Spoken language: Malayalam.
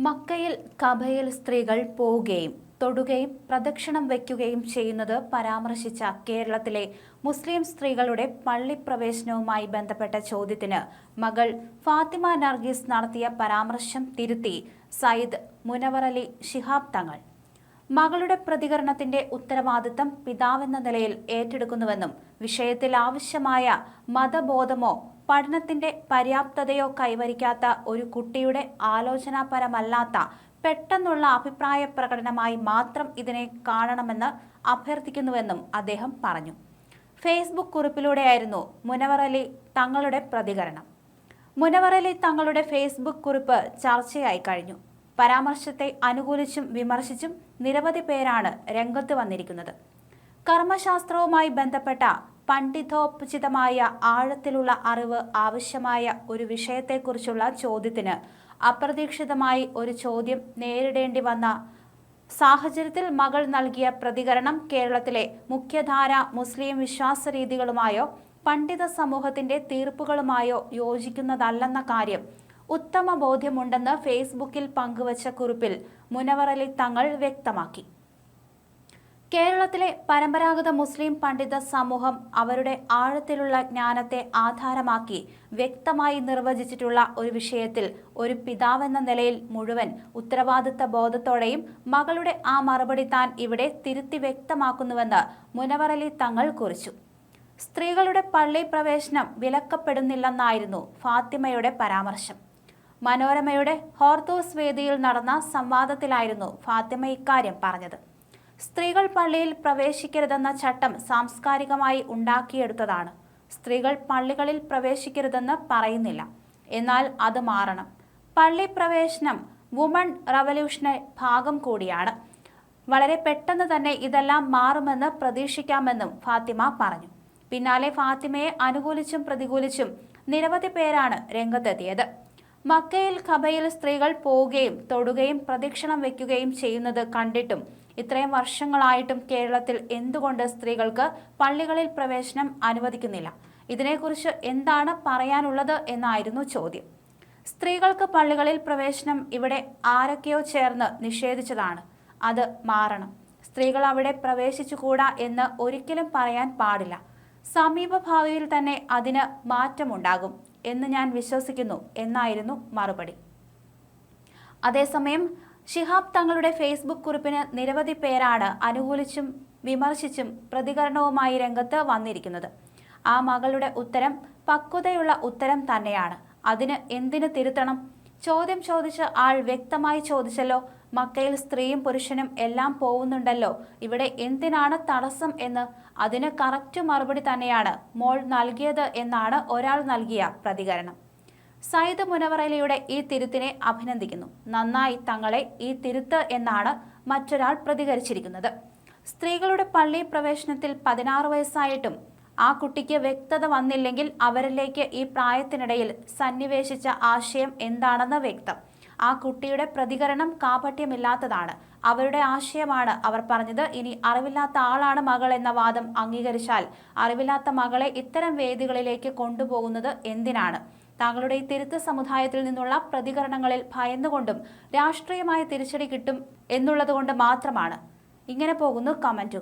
മക്കയിൽ കബയിൽ സ്ത്രീകൾ പോവുകയും തൊടുകയും പ്രദക്ഷിണം വയ്ക്കുകയും ചെയ്യുന്നത് പരാമർശിച്ച കേരളത്തിലെ മുസ്ലിം സ്ത്രീകളുടെ പള്ളിപ്രവേശനവുമായി ബന്ധപ്പെട്ട ചോദ്യത്തിന് മകൾ ഫാത്തിമ നർഗീസ് നടത്തിയ പരാമർശം തിരുത്തി സയ്യിദ് മുനവറലി ശിഹാബ് തങ്ങൾ. മകളുടെ പ്രതികരണത്തിന്റെ ഉത്തരവാദിത്തം പിതാവെന്ന നിലയിൽ ഏറ്റെടുക്കുന്നുവെന്നും വിഷയത്തിൽ ആവശ്യമായ മതബോധമോ പഠനത്തിന്റെ പര്യാപ്തതയോ കൈവരിക്കാത്ത ഒരു കുട്ടിയുടെ ആലോചനാപരമല്ലാത്ത പെട്ടെന്നുള്ള അഭിപ്രായ പ്രകടനമായി മാത്രം ഇതിനെ കാണണമെന്ന് അഭ്യർത്ഥിക്കുന്നുവെന്നും അദ്ദേഹം പറഞ്ഞു. ഫേസ്ബുക്ക് കുറിപ്പിലൂടെയായിരുന്നു മുനവർ അലി തങ്ങളുടെ പ്രതികരണം. മുനവർ അലി തങ്ങളുടെ ഫേസ്ബുക്ക് കുറിപ്പ് ചർച്ചയായി കഴിഞ്ഞു. പരാമർശത്തെ അനുകൂലിച്ചും വിമർശിച്ചും നിരവധി പേരാണ് രംഗത്ത് വന്നിരിക്കുന്നത്. കർമ്മശാസ്ത്രവുമായി ബന്ധപ്പെട്ട പണ്ഡിതോപചിതമായ ആഴത്തിലുള്ള അറിവ് ആവശ്യമായ ഒരു വിഷയത്തെക്കുറിച്ചുള്ള ചോദ്യത്തിന് അപ്രതീക്ഷിതമായി ഒരു ചോദ്യം നേരിടേണ്ടി വന്ന സാഹചര്യത്തിൽ മകൾ നൽകിയ പ്രതികരണം കേരളത്തിലെ മുഖ്യധാര മുസ്ലിം വിശ്വാസ രീതികളുമായോ പണ്ഡിത സമൂഹത്തിന്റെ തീർപ്പുകളുമായോ യോജിക്കുന്നതല്ലെന്ന കാര്യം ഉത്തമ ബോധ്യമുണ്ടെന്ന് ഫേസ്ബുക്കിൽ പങ്കുവച്ച കുറിപ്പിൽ മുനവറലി തങ്ങൾ വ്യക്തമാക്കി. കേരളത്തിലെ പരമ്പരാഗത മുസ്ലിം പണ്ഡിത സമൂഹം അവരുടെ ആഴത്തിലുള്ള ജ്ഞാനത്തെ ആധാരമാക്കി വ്യക്തമായി നിർവചിച്ചിട്ടുള്ള ഒരു വിഷയത്തിൽ ഒരു പിതാവെന്ന നിലയിൽ മുഴുവൻ ഉത്തരവാദിത്ത ബോധത്തോടെയും മകളുടെ ആ മറുപടി താൻ ഇവിടെ തിരുത്തി വ്യക്തമാക്കുന്നുവെന്ന് മുനവറലി തങ്ങൾ കുറിച്ചു. സ്ത്രീകളുടെ പള്ളി പ്രവേശനം വിലക്കപ്പെടുന്നില്ലെന്നായിരുന്നു ഫാത്തിമയുടെ പരാമർശം. മനോരമയുടെ ഹോർത്തോസ് വേദിയിൽ നടന്ന സംവാദത്തിലായിരുന്നു ഫാത്തിമ ഇക്കാര്യം പറഞ്ഞത്. സ്ത്രീകൾ പള്ളിയിൽ പ്രവേശിക്കരുതെന്ന ചട്ടം സാംസ്കാരികമായി ഉണ്ടാക്കിയെടുത്തതാണ്. സ്ത്രീകൾ പള്ളികളിൽ പ്രവേശിക്കരുതെന്ന് പറയുന്നില്ല. എന്നാൽ അത് മാറണം. പള്ളി പ്രവേശനം വുമൺ റവല്യൂഷന്റെ ഭാഗം കൂടിയാണ്. വളരെ പെട്ടെന്ന് തന്നെ ഇതെല്ലാം മാറുമെന്ന് പ്രതീക്ഷിക്കാമെന്നും ഫാത്തിമ പറഞ്ഞു. പിന്നാലെ ഫാത്തിമയെ അനുകൂലിച്ചും പ്രതികൂലിച്ചും നിരവധി പേരാണ് രംഗത്തെത്തിയത്. മക്കയിൽ ഖബയിൽ സ്ത്രീകൾ പോവുകയും തൊടുകയും പ്രദക്ഷിണം വെക്കുകയും ചെയ്യുന്നത് കണ്ടിട്ടും ഇത്രയും വർഷങ്ങളായിട്ടും കേരളത്തിൽ എന്തുകൊണ്ട് സ്ത്രീകൾക്ക് പള്ളികളിൽ പ്രവേശനം അനുവദിക്കുന്നില്ല? ഇതിനെക്കുറിച്ച് എന്താണ് പറയാനുള്ളത് എന്നായിരുന്നു ചോദ്യം. സ്ത്രീകൾക്ക് പള്ളികളിൽ പ്രവേശനം ഇവിടെ ആരൊക്കെയോ ചേർന്ന് നിഷേധിച്ചതാണ്. അത് മാറണം. സ്ത്രീകൾ അവിടെ പ്രവേശിച്ചുകൂടാ എന്ന് ഒരിക്കലും പറയാൻ പാടില്ല. സമീപഭാവിയിൽ തന്നെ അതിന് മാറ്റമുണ്ടാകും. എന്ന് ഞാൻ വിശ്വസിക്കുന്നു എന്നായിരുന്നു മറുപടി. അതേസമയം ഷിഹാബ് തങ്ങളുടെ ഫേസ്ബുക്ക് കുറിപ്പിന് നിരവധി പേരാണ് അനുകൂലിച്ചും വിമർശിച്ചും പ്രതികരണവുമായി രംഗത്ത് വന്നിരിക്കുന്നത്. ആ മകളുടെ ഉത്തരം പക്വതയുള്ള ഉത്തരം തന്നെയാണ്. അതിന് എന്തിനു തിരുത്തണം? ചോദ്യം ചോദിച്ച ആൾ വ്യക്തമായി ചോദിച്ചല്ലോ. മക്കയിൽ സ്ത്രീയും പുരുഷനും എല്ലാം പോവുന്നുണ്ടല്ലോ. ഇവിടെ എന്തിനാണ് തടസ്സം എന്ന്? അതിന് കറക്റ്റ് മറുപടി തന്നെയാണ് മോൾ നൽകിയത് എന്നാണ് ഒരാൾ നൽകിയ പ്രതികരണം. സയ്യിദ് മുനവറലിയുടെ ഈ തിരുത്തിനെ അഭിനന്ദിക്കുന്നു. നന്നായി തങ്ങളെ ഈ തിരുത്ത് എന്നാണ് മറ്റൊരാൾ പ്രതികരിച്ചിരിക്കുന്നത്. സ്ത്രീകളുടെ പള്ളി പ്രവേശനത്തിൽ പതിനാറ് വയസ്സായിട്ടും ആ കുട്ടിക്ക് വ്യക്തത വന്നില്ലെങ്കിൽ അവരിലേക്ക് ഈ പ്രായത്തിനിടയിൽ സന്നിവേശിച്ച ആശയം എന്താണെന്ന് വ്യക്തം. ആ കുട്ടിയുടെ പ്രതികരണം കാപട്യമില്ലാത്തതാണ്. അവരുടെ ആശയമാണ് അവർ പറഞ്ഞത്. ഇനി അറിവില്ലാത്ത ആളാണ് മകൾ എന്ന വാദം അംഗീകരിച്ചാൽ അറിവില്ലാത്ത മകളെ ഇത്തരം വേദികളിലേക്ക് കൊണ്ടുപോകുന്നത് എന്തിനാണ്? താങ്കളുടെ ഈ തിരുത്ത് സമുദായത്തിൽ നിന്നുള്ള പ്രതികരണങ്ങളിൽ ഭയന്നുകൊണ്ടും രാഷ്ട്രീയമായ തിരിച്ചടി കിട്ടും എന്നുള്ളതുകൊണ്ട് മാത്രമാണ്. ഇങ്ങനെ പോകുന്നു കമന്റുകൾ.